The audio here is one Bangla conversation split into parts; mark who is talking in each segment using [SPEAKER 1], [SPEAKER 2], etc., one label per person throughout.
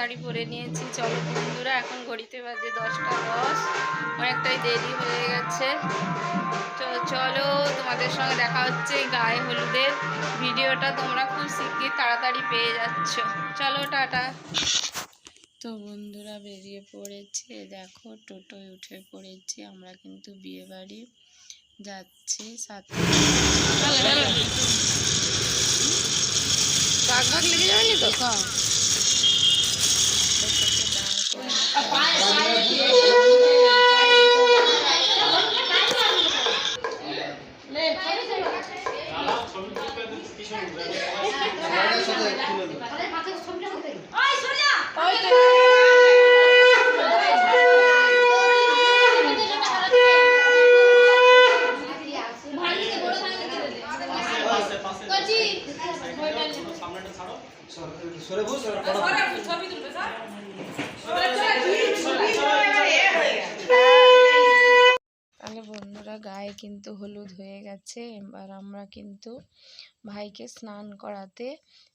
[SPEAKER 1] শাড়ি পরে নিয়েছি। চলো বন্ধুরা এখন ঘড়িতে বাজে দশটা দশ। অনেকটাই দেরি হয়ে গেছে। তো চলো তোমাদের সঙ্গে দেখা হচ্ছে গায়ে হলুদের। ভিডিওটা তোমরা খুব শিগগির তাড়াতাড়ি পেয়ে যাচ্ছ। চলো টাটা। তো বন্ধুরা বেরিয়ে পড়েছে। দেখো টোটোয় উঠে পড়েছি। আমরা কিন্তু বিয়ে বাড়ি যাচ্ছি সাথে। লেগে যায়নি তো? a fire. কিন্তু হলুদ হয়ে গেছে। এবার আমরা কিন্তু ভাইকে স্নান করাতে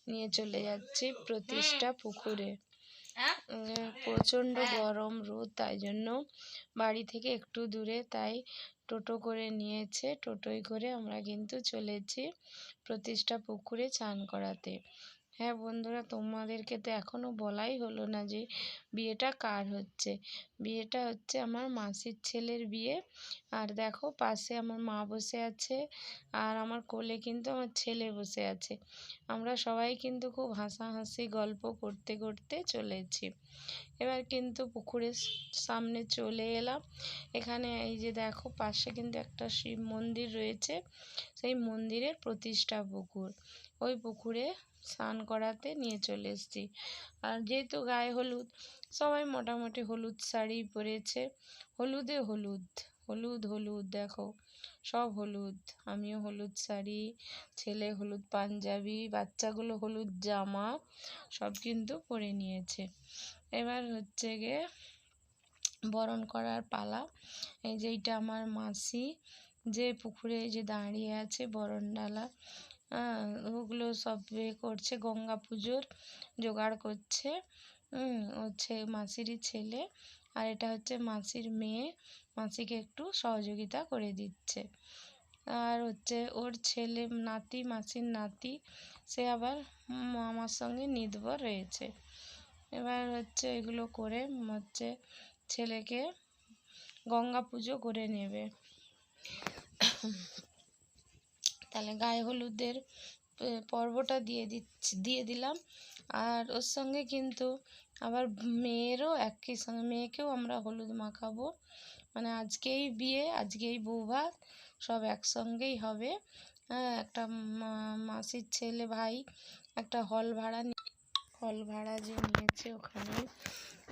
[SPEAKER 1] নিয়ে চলে যাচ্ছি প্রতিষ্ঠা পুকুরে। প্রচণ্ড গরম রোদ, তাই জন্য বাড়ি থেকে একটু দূরে তাই টোটো করে নিয়েছে। টোটোয় করে আমরা কিন্তু চলেছি প্রতিষ্ঠা পুকুরে চান করাতে। হ্যাঁ বন্ধুরা, তোমাদেরকে তো এখনও বলাই হলো না যে বিয়েটা কার হচ্ছে। বিয়েটা হচ্ছে আমার মাসির ছেলের বিয়ে। আর দেখো পাশে আমার মা বসে আছে আর আমার কোলে কিন্তু আমার ছেলে বসে আছে। আমরা সবাই কিন্তু খুব হাসাহাসি গল্প করতে করতে চলেছি। এবার কিন্তু পুকুরের সামনে চলে এলাম। এখানে এই যে দেখো পাশে কিন্তু একটা শিব মন্দির রয়েছে। সেই মন্দিরের প্রতিষ্ঠা পুকুর। ওই পুকুরে স্নান করাতে নিয়ে চলে এসেছি। আর যেহেতু গায়ে হলুদ, সবাই মোটামুটি হলুদ শাড়ি পরেছে। হলুদে হলুদ হলুদ হলুদ, দেখো, সব হলুদ। আমিও হলুদ শাড়ি, ছেলে হলুদ পাঞ্জাবি, বাচ্চাগুলো হলুদ জামা, সব কিন্তু পরে নিয়েছে। এবার হচ্ছে গিয়ে বরণ করার পালা। এই যে এইটা আমার মাসি, যে পুকুরে যে দাঁড়িয়ে আছে বরণ ডালা হ্যাঁ ওগুলো সব এ করছে, গঙ্গা পুজোর জোগাড় করছে। হচ্ছে মাসিরই ছেলে আর এটা হচ্ছে মাসির মেয়ে। মাসিকে একটু সহযোগিতা করে দিচ্ছে। আর হচ্ছে ওর ছেলে নাতি, মাসির নাতি, সে আবার মামার সঙ্গে নির্ভর রয়েছে। এবার হচ্ছে এগুলো করে হচ্ছে ছেলেকে গঙ্গা পুজো করে নেবে। তাহলে গায়ে হলুদের পর্বটা দিয়ে দিচ্ছি, দিয়ে দিলাম। আর ওর সঙ্গে কিন্তু আবার মেয়েরও একই সঙ্গে, মেয়েকেও আমরা হলুদ মাখাবো। মানে আজকেই বিয়ে, আজকেই বৌভাত সব একসঙ্গেই হবে। হ্যাঁ একটা মাসির ছেলে ভাই, একটা হল ভাড়া হল ভাড়া যে নিয়েছে ওখানে।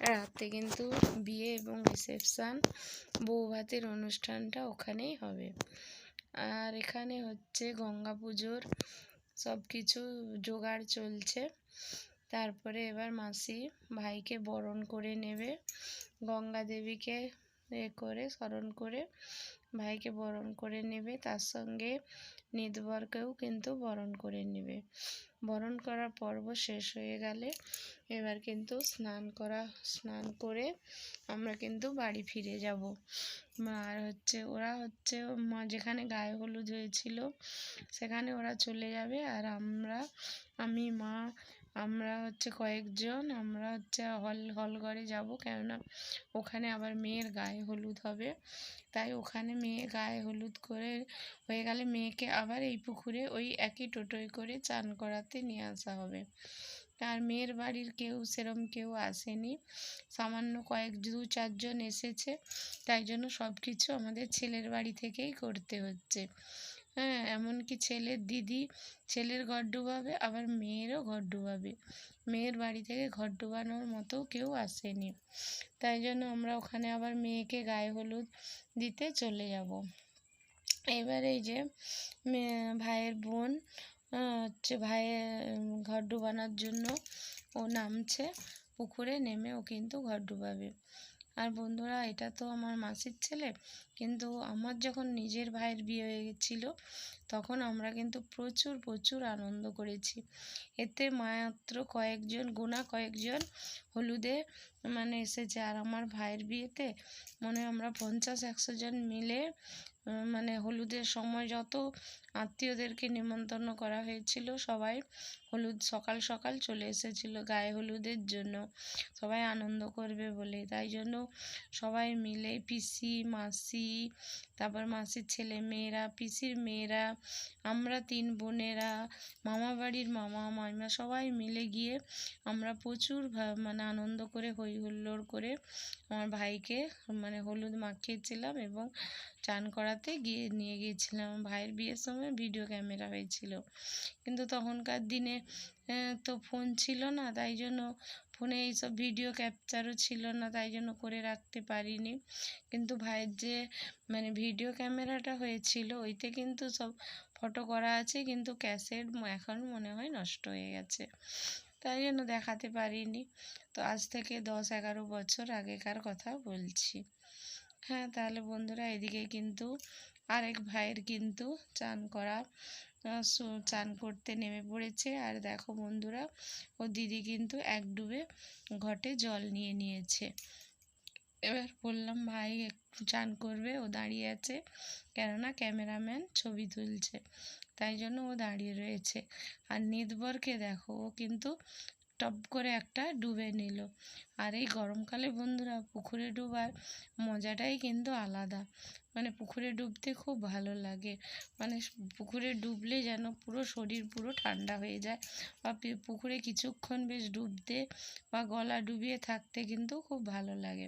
[SPEAKER 1] রাতে কিন্তু বিয়ে এবং রিসেপশান বৌভাতের অনুষ্ঠানটা ওখানেই হবে। আর এখানে হচ্ছে গঙ্গা পুজোর সব কিছু জোগাড় চলছে। তারপরে এবার মাসি ভাইকে বরণ করে নেবে। গঙ্গা দেবীকে এ করে স্মরণ করে ভাইকে বরণ করে নেবে, তার সঙ্গে নিদবরকেও কিন্তু বরণ করে নেবে। বরণ করার পর্ব শেষ হয়ে গেলে এবার কিন্তু স্নান করা, স্নান করে আমরা কিন্তু বাড়ি ফিরে যাব। আর হচ্ছে ওরা হচ্ছে মা, যেখানে গায়ে হলুদ হয়েছিল, সেখানে ওরা চলে যাবে আর আমরা, আমি, মা আমরা হচ্ছে কয়েকজন, আমরা হচ্ছে হল হল ঘরে যাব। কেননা ওখানে আবার মেয়ের গায়ে হলুদ হবে। তাই ওখানে মেয়ে গায়ে হলুদ করে হয়ে গেলে মেয়েকে আবার এই পুকুরে ওই একই টোটোয় করে চান করাতে নিয়ে আসা হবে। আর মেয়ের বাড়ির কেউ, সেরম কেউ আসেনি। সামান্য কয়েক, দু চারজন এসেছে। তাই জন্য সব কিছু আমাদের ছেলের বাড়ি থেকেই করতে হচ্ছে। হ্যাঁ এমনকি ছেলের দিদি ছেলের ঘর ডুবাবে, আবার মেয়েরও ঘর ডুবাবে। মেয়ের বাড়ি থেকে ঘর ডুবানোর মতো কেউ আসেনি। তাই জন্য আমরা ওখানে আবার মেয়েকে গায়ে হলুদ দিতে চলে যাব। এবার এই যে ভাইয়ের বোন হচ্ছে ভাইয়ের ঘর ডুবানোর জন্য ও নামছে, পুকুরে নেমে ও কিন্তু ঘর ডুবাবে। আর বন্ধুরা, এটা তো আমার মাসির ছেলে। কিন্তু আমার যখন নিজের ভাইয়ের বিয়ে হয়ে গেছিল, তখন আমরা কিন্তু প্রচুর প্রচুর আনন্দ করেছি। এতে মাত্র কয়েকজন গোনা কয়েকজন হলুদে মানে এসেছে। আর আমার ভাইয়ের বিয়েতে মনে আমরা পঞ্চাশ, একশো জন মিলে মানে হলুদের সময় যত আত্মীয়দেরকে নিমন্ত্রণ করা হয়েছিল সবাই হলুদ সকাল সকাল চলে এসেছিল, গায়ে হলুদের জন্য। সবাই আনন্দ করবে বলে। তাই জন্য সবাই মিলে পিসি, মাসি, তারপর মাসির ছেলে মেয়েরা, পিসির মেয়েরা, আমরা তিন বোনেরা, মামা বাড়ির মামা, মাইমা সবাই মিলে গিয়ে আমরা প্রচুর মানে আনন্দ করে হই হুল্লোড় করে আমার ভাইকে মানে হলুদ মাখিয়েছিলাম এবং চান করাতে গিয়ে নিয়ে গিয়েছিলাম। ভাইয়ের বিয়ের সময় ভিডিও ক্যামেরা হয়েছিল। কিন্তু তখনকার দিনে তো ফোন ছিল না, তাই জন্য ফোনে এইসব ভিডিও ক্যাপচারও ছিল না, তাই জন্য করে রাখতে পারিনি। কিন্তু ভাইয়ের যে মানে ভিডিও ক্যামেরাটা হয়েছিল, ওইতে কিন্তু সব ফটো করা আছে, কিন্তু ক্যাসেট এখন মনে হয় নষ্ট হয়ে গেছে। তাই জন্য দেখাতে পারিনি। তো আজ থেকে দশ এগারো বছর আগেকার কথা বলছি। হ্যাঁ তাহলে বন্ধুরা, এদিকে কিন্তু আরেক ভাইয়ের কিন্তু চান করা চান করতে নেমে পড়েছে। আর দেখো বন্ধুরা, ও দিদি কিন্তু এক ডুবে ঘটে জল নিয়ে নিয়েছে। এবার বললাম, ভাই, একটু চান করবে, ও দাঁড়িয়ে আছে। কেননা ক্যামেরাম্যান ছবি তুলছে, তাই জন্য ও দাঁড়িয়ে রয়েছে। আর নিদবরকে দেখো, ও কিন্তু টপ করে একটা ডুবে নিল। আর এই গরমকালে বন্ধুরা, পুকুরে ডোবার মজাটাই কিন্তু আলাদা। মানে পুকুরে ডুবতে খুব ভালো লাগে। মানে পুকুরে ডুবলে যেন পুরো শরীর পুরো ঠান্ডা হয়ে যায়। বা পুকুরে কিছুক্ষণ বেশ ডুবতে বা গলা ডুবিয়ে থাকতে কিন্তু খুব ভালো লাগে।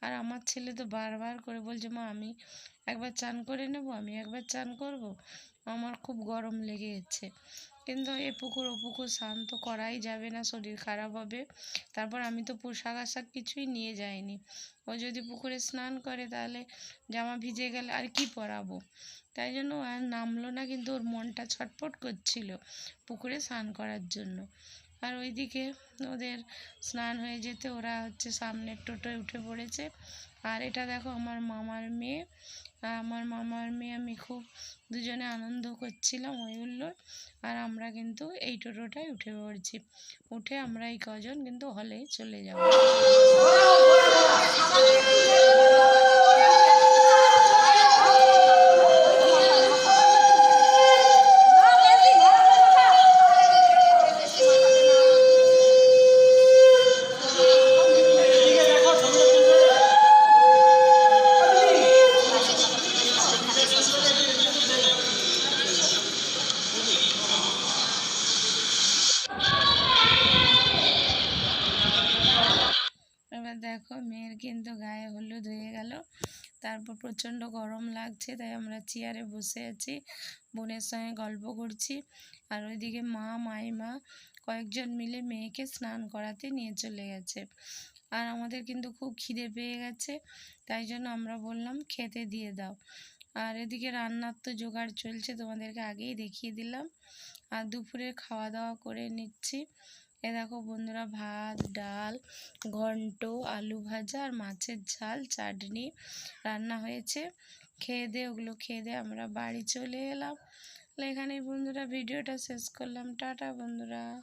[SPEAKER 1] আর আমার ছেলে তো বারবার করে বলছে, মা, আমি একবার চান করে নেব, আমি একবার চান করব। আমার খুব গরম লেগে গেছে কিন্তু এ পুকুর ও পুকুর স্নান তো করাই যাবে না, শরীর খারাপ হবে। তারপর আমি তো পোশাক আশাক কিছুই নিয়ে যাইনি। ও যদি পুকুরে স্নান করে তাহলে জামা ভিজে গেলে আর কি পরাবো? তাই জন্য আর নামলো না, কিন্তু ওর মনটা ছটফট করছিল পুকুরে স্নান করার জন্য। আর ওইদিকে ওদের স্নান হয়ে যেতে ওরা হচ্ছে সামনের টোটোয় উঠে পড়েছে। আর এটা দেখো আমার মামার মেয়ে। আমার মামার মেয়ে আমি খুব দুজনে আনন্দ করছিলাম ওই হুল্লোড় আর আমরা কিন্তু এই টোটোটায় উঠে পড়ছি। উঠে আমরা এই কজন কিন্তু হলে চলে যাব। কিন্তু গায়ে হলুদ হয়ে গেল। তারপর প্রচণ্ড গরম লাগছে, তাই আমরা চেয়ারে বসে আছি, বোনের সঙ্গে গল্প করছি। আর ওইদিকে মা, মাইমা কয়েকজন মিলে মেয়েকে স্নান করাতে নিয়ে চলে গেছে। আর আমাদের কিন্তু খুব খিদে পেয়ে গেছে, তাই জন্য আমরা বললাম, খেতে দিয়ে দাও। আর এদিকে রান্নার তো জোগাড় চলছে, তোমাদেরকে আগেই দেখিয়ে দিলাম। আর দুপুরে খাওয়া দাওয়া করে নিচ্ছি। এ দেখো বন্ধুরা, ভাত, ডাল, ঘন্ট, আলু ভাজা আর মাছের ঝাল, চাটনি রান্না হয়েছে। খেয়ে দিয়ে ওগুলো খেয়ে দিয়ে আমরা বাড়ি চলে এলাম। এখানে বন্ধুরা, ভিডিওটা শেষ করলাম। টাটা বন্ধুরা।